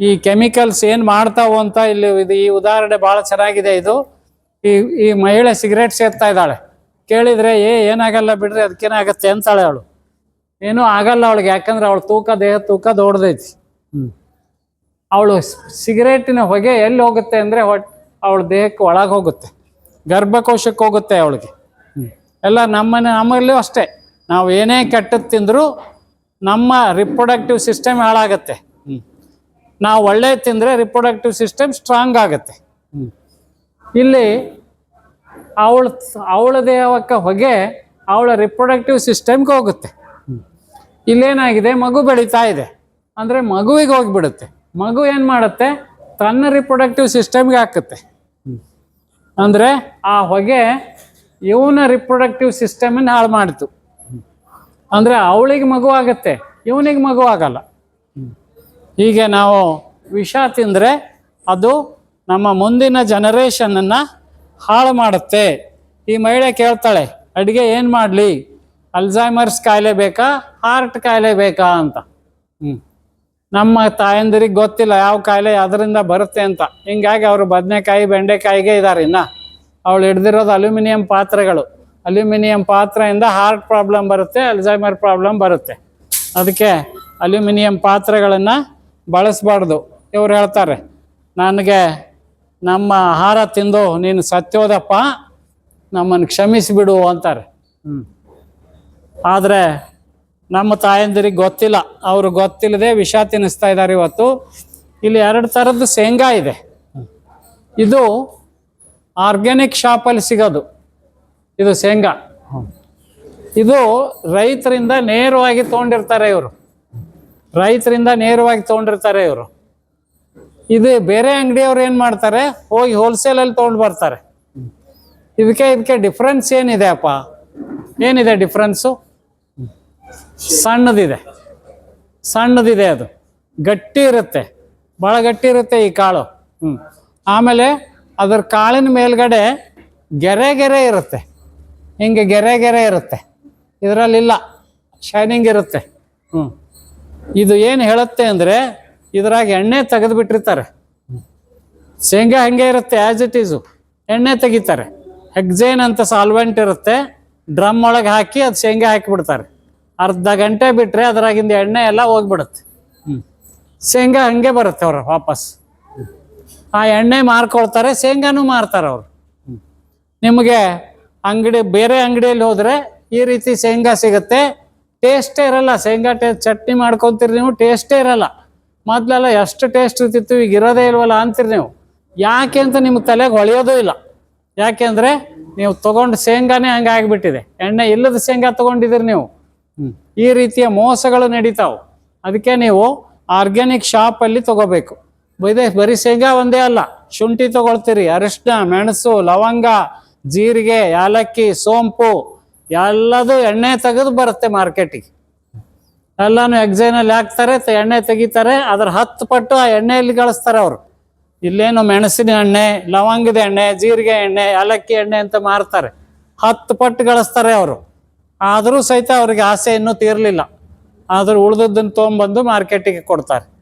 ಈ ಕೆಮಿಕಲ್ಸ್ ಏನು ಮಾಡ್ತಾವು ಅಂತ ಇಲ್ಲಿ ಇದು ಈ ಉದಾಹರಣೆ ಭಾಳ ಚೆನ್ನಾಗಿದೆ ಇದು. ಈ ಈ ಮಹಿಳೆ ಸಿಗರೇಟ್ ಸೇರ್ತಾ ಇದ್ದಾಳೆ. ಕೇಳಿದ್ರೆ, ಏ, ಏನಾಗಲ್ಲ ಬಿಡ್ರಿ, ಅದಕ್ಕೇನಾಗತ್ತೆ? ಅಂತಾಳೆ ಅವಳು. ಏನೂ ಆಗಲ್ಲ ಅವಳಿಗೆ, ಯಾಕಂದ್ರೆ ಅವಳು ತೂಕ, ದೇಹ ತೂಕ ದೊಡ್ಡದೈತಿ. ಹ್ಮ್. ಅವಳು ಸಿಗರೇಟಿನ ಹೊಗೆ ಎಲ್ಲಿ ಹೋಗುತ್ತೆ ಅಂದರೆ ಹೊಟ್ಟೆ ಅವಳ ದೇಹಕ್ಕೆ ಒಳಗೆ ಹೋಗುತ್ತೆ. ಗರ್ಭಕೋಶಕ್ಕೆ ಹೋಗುತ್ತೆ ಅವಳಿಗೆ. ಎಲ್ಲ ನಮ್ಮನೆ, ನಮ್ಮಲ್ಲೂ ಅಷ್ಟೇ. ನಾವು ಏನೇ ಕೆಟ್ಟದ್ದು ತಿಂದರೂ ನಮ್ಮ ರಿಪ್ರೊಡಕ್ಟಿವ್ ಸಿಸ್ಟಮ್ ಹಾಳಾಗತ್ತೆ. ನಾವು ಒಳ್ಳೆ ತಿಂದರೆ ರಿಪ್ರೊಡಕ್ಟಿವ್ ಸಿಸ್ಟಮ್ ಸ್ಟ್ರಾಂಗ್ ಆಗುತ್ತೆ. ಇಲ್ಲಿ ಅವಳ ಅವಳ ದೇಹಕ್ಕೆ ಹೊಗೆ ಅವಳ ರಿಪ್ರೊಡಕ್ಟಿವ್ ಸಿಸ್ಟಮ್ಗೆ ಹೋಗುತ್ತೆ. ಇಲ್ಲೇನಾಗಿದೆ, ಮಗು ಬೆಳೀತಾ ಇದೆ. ಅಂದರೆ ಮಗುವಿಗೆ ಹೋಗಿಬಿಡುತ್ತೆ. ಮಗು ಏನು ಮಾಡುತ್ತೆ? ತನ್ನ ರಿಪ್ರೊಡಕ್ಟಿವ್ ಸಿಸ್ಟಮ್ಗೆ ಹಾಕುತ್ತೆ. ಅಂದರೆ ಆ ಹೊಗೆ ಇವನ ರಿಪ್ರೊಡಕ್ಟಿವ್ ಸಿಸ್ಟಮನ್ನು ಹಾಳು ಮಾಡಿತು. ಅಂದರೆ ಅವಳಿಗೆ ಮಗು ಆಗುತ್ತೆ, ಇವನಿಗೆ ಮಗು ಆಗಲ್ಲ. ಹೀಗೆ ನಾವು ವಿಷ ತಿಂದರೆ ಅದು ನಮ್ಮ ಮುಂದಿನ ಜನರೇಷನನ್ನು ಹಾಳು ಮಾಡುತ್ತೆ. ಈ ಮಹಿಳೆ ಕೇಳ್ತಾಳೆ, ಅಡುಗೆ ಏನು ಮಾಡಲಿ? ಅಲ್ಝೈಮರ್ಸ್ ಕಾಯಿಲೆ ಬೇಕಾ? ಹಾರ್ಟ್ ಕಾಯಿಲೆ ಬೇಕಾ? ಅಂತ. ಹ್ಞೂ ನಮ್ಮ ತಾಯಂದಿರಿಗೆ ಗೊತ್ತಿಲ್ಲ ಯಾವ ಕಾಯಿಲೆ ಅದರಿಂದ ಬರುತ್ತೆ ಅಂತ. ಹಿಂಗಾಗಿ ಅವರು ಬದನೆಕಾಯಿ, ಬೆಂಡೆಕಾಯಿಗೆ ಇದ್ದಾರೆ ಇನ್ನು. ಅವಳು ಹಿಡ್ದಿರೋದು ಅಲ್ಯೂಮಿನಿಯಂ ಪಾತ್ರೆಗಳು. ಅಲ್ಯೂಮಿನಿಯಂ ಪಾತ್ರೆಯಿಂದ ಹಾರ್ಟ್ ಪ್ರಾಬ್ಲಮ್ ಬರುತ್ತೆ ಅಲ್ಝೈಮರ್ ಪ್ರಾಬ್ಲಮ್ ಬರುತ್ತೆ. ಅದಕ್ಕೆ ಅಲ್ಯೂಮಿನಿಯಂ ಪಾತ್ರೆಗಳನ್ನು ಬಳಸಬಾರ್ದು. ಇವ್ರು ಹೇಳ್ತಾರೆ ನನಗೆ ನಮ್ಮ ಆಹಾರ ತಿಂದು ನೀನು ಸತ್ಯೋದಪ್ಪ ನಮ್ಮನ್ನು ಕ್ಷಮಿಸಿಬಿಡು ಅಂತಾರೆ. ಹ್ಞೂ ಆದರೆ ನಮ್ಮ ತಾಯಂದಿರಿಗೆ ಗೊತ್ತಿಲ್ಲ. ಅವರು ಗೊತ್ತಿಲ್ಲದೆ ವಿಷ ತಿನ್ನಿಸ್ತಾ ಇದ್ದಾರೆ ಇವತ್ತು. ಇಲ್ಲಿ ಎರಡು ಥರದ್ದು ಶೇಂಗಾ ಇದೆ. ಇದು ಆರ್ಗ್ಯಾನಿಕ್ ಶಾಪಲ್ಲಿ ಸಿಗೋದು. ಇದು ಶೇಂಗಾ. ಇದು ರೈತರಿಂದ ನೇರವಾಗಿ ತೊಗೊಂಡಿರ್ತಾರೆ ಇವರು. ರೈತರಿಂದ ನೇರವಾಗಿ ತೊಗೊಂಡಿರ್ತಾರೆ ಇವರು. ಇದು ಬೇರೆ ಅಂಗಡಿಯವ್ರು ಏನು ಮಾಡ್ತಾರೆ? ಹೋಗಿ ಹೋಲ್ಸೇಲಲ್ಲಿ ತೊಗೊಂಡು ಬರ್ತಾರೆ. ಇದಕ್ಕೆ ಇದಕ್ಕೆ ಡಿಫ್ರೆನ್ಸ್ ಏನಿದೆ ಅಪ್ಪ ಏನಿದೆ ಡಿಫ್ರೆನ್ಸು ಸಣ್ಣದಿದೆ. ಸಣ್ಣದಿದೆ ಅದು. ಗಟ್ಟಿ ಇರುತ್ತೆ. ಭಾಳ ಗಟ್ಟಿ ಇರುತ್ತೆ ಈ ಕಾಳು. ಹ್ಞೂ ಆಮೇಲೆ ಅದರ ಕಾಳಿನ ಮೇಲ್ಗಡೆ ಗೆರೆ ಗೆರೆ ಇರುತ್ತೆ. ಹಿಂಗೆ ಗೆರೆ ಗೆರೆ ಇರುತ್ತೆ. ಇದರಲ್ಲಿಲ್ಲ. ಶೈನಿಂಗ್ ಇರುತ್ತೆ. ಹ್ಞೂ ಇದು ಏನು ಹೇಳುತ್ತೆ ಅಂದರೆ ಇದ್ರಾಗ ಎಣ್ಣೆ ತೆಗೆದು ಬಿಟ್ಟಿರ್ತಾರೆ ಶೇಂಗಾ ಹಂಗೆ ಇರುತ್ತೆ ಆ್ಯಸ್ ಇಟ್ ಈಸು ಎಣ್ಣೆ ತೆಗಿತಾರೆ. ಹೆಕ್ಸೇನ್ ಅಂತ ಸಾಲ್ವೆಂಟ್ ಇರುತ್ತೆ. ಡ್ರಮ್ ಒಳಗೆ ಹಾಕಿ ಅದು ಶೇಂಗಾ ಹಾಕಿಬಿಡ್ತಾರೆ. ಅರ್ಧ ಗಂಟೆ ಬಿಟ್ಟರೆ ಅದರಾಗಿಂದ ಎಣ್ಣೆ ಎಲ್ಲ ಹೋಗ್ಬಿಡುತ್ತೆ. ಶೇಂಗಾ ಹಂಗೆ ಬರುತ್ತೆ ಅವ್ರು ವಾಪಸ್. ಆ ಎಣ್ಣೆ ಮಾರ್ಕೊಳ್ತಾರೆ, ಶೇಂಗಾನು ಮಾರ್ತಾರೆ ಅವರು. ನಿಮಗೆ ಅಂಗಡಿ, ಬೇರೆ ಅಂಗಡಿಯಲ್ಲಿ ಹೋದರೆ ಈ ರೀತಿ ಶೇಂಗಾ ಸಿಗುತ್ತೆ. ಟೇಸ್ಟೇ ಇರಲ್ಲ. ಶೇಂಗಾ ಟೇಸ್ಟ್ ಚಟ್ನಿ ಮಾಡ್ಕೊತೀರಿ ನೀವು ಟೇಸ್ಟೇ ಇರಲ್ಲ. ಮೊದಲೆಲ್ಲ ಎಷ್ಟು ಟೇಸ್ಟ್ ಇರ್ತಿತ್ತು ಈಗ ಇರೋದೇ ಇಲ್ವಲ್ಲ ಅಂತೀರಿ ನೀವು. ಯಾಕೆ ಅಂತ ನಿಮ್ಗೆ ತಲೆಗೆ ಹೊಳೆಯೋದೂ ಇಲ್ಲ. ಯಾಕೆಂದರೆ ನೀವು ತೊಗೊಂಡು ಶೇಂಗಾನೇ ಹಂಗೆ ಆಗಿಬಿಟ್ಟಿದೆ. ಎಣ್ಣೆ ಇಲ್ಲದ ಶೇಂಗಾ ತೊಗೊಂಡಿದ್ದೀರಿ ನೀವು. ಈ ರೀತಿಯ ಮೋಸಗಳು ನಡೀತಾವೆ. ಅದಕ್ಕೆ ನೀವು ಆರ್ಗ್ಯಾನಿಕ್ ಶಾಪಲ್ಲಿ ತಗೋಬೇಕು. ಬೈದೆ ಬರೀ ಶೇಂಗಾ ಒಂದೇ ಅಲ್ಲ. ಶುಂಠಿ ತೊಗೊಳ್ತೀರಿ. ಅರಿಶಿನ ಮೆಣಸು ಲವಂಗ ಜೀರಿಗೆ ಯಾಲಕ್ಕಿ ಸೋಂಪು ಎಲ್ಲದು ಎಣ್ಣೆ ತೆಗೆದು ಬರುತ್ತೆ ಮಾರ್ಕೆಟಿಗೆ ಎಲ್ಲಾನು ಎಕ್ಸೈನಲ್ಲಿ ಹಾಕ್ತಾರೆ ಎಣ್ಣೆ ತೆಗಿತಾರೆ, ಅದ್ರ ಹತ್ತು ಪಟ್ಟು ಆ ಎಣ್ಣೆಯಲ್ಲಿ ಗಳಿಸ್ತಾರೆ ಅವರು. ಇಲ್ಲೇನು ಮೆಣಸಿನ ಎಣ್ಣೆ, ಲವಂಗದ ಎಣ್ಣೆ, ಜೀರಿಗೆ ಎಣ್ಣೆ, ಏಲಕ್ಕಿ ಎಣ್ಣೆ ಅಂತ ಮಾರ್ತಾರೆ. ಹತ್ತು ಪಟ್ಟು ಗಳಿಸ್ತಾರೆ ಅವರು. ಆದರೂ ಸಹಿತ ಅವ್ರಿಗೆ ಆಸೆ ಇನ್ನೂ ತೀರಲಿಲ್ಲ. ಆದರೂ ಉಳ್ದದ್ದನ್ನು ತೊಗೊಂಬಂದು ಮಾರ್ಕೆಟಿಗೆ ಕೊಡ್ತಾರೆ.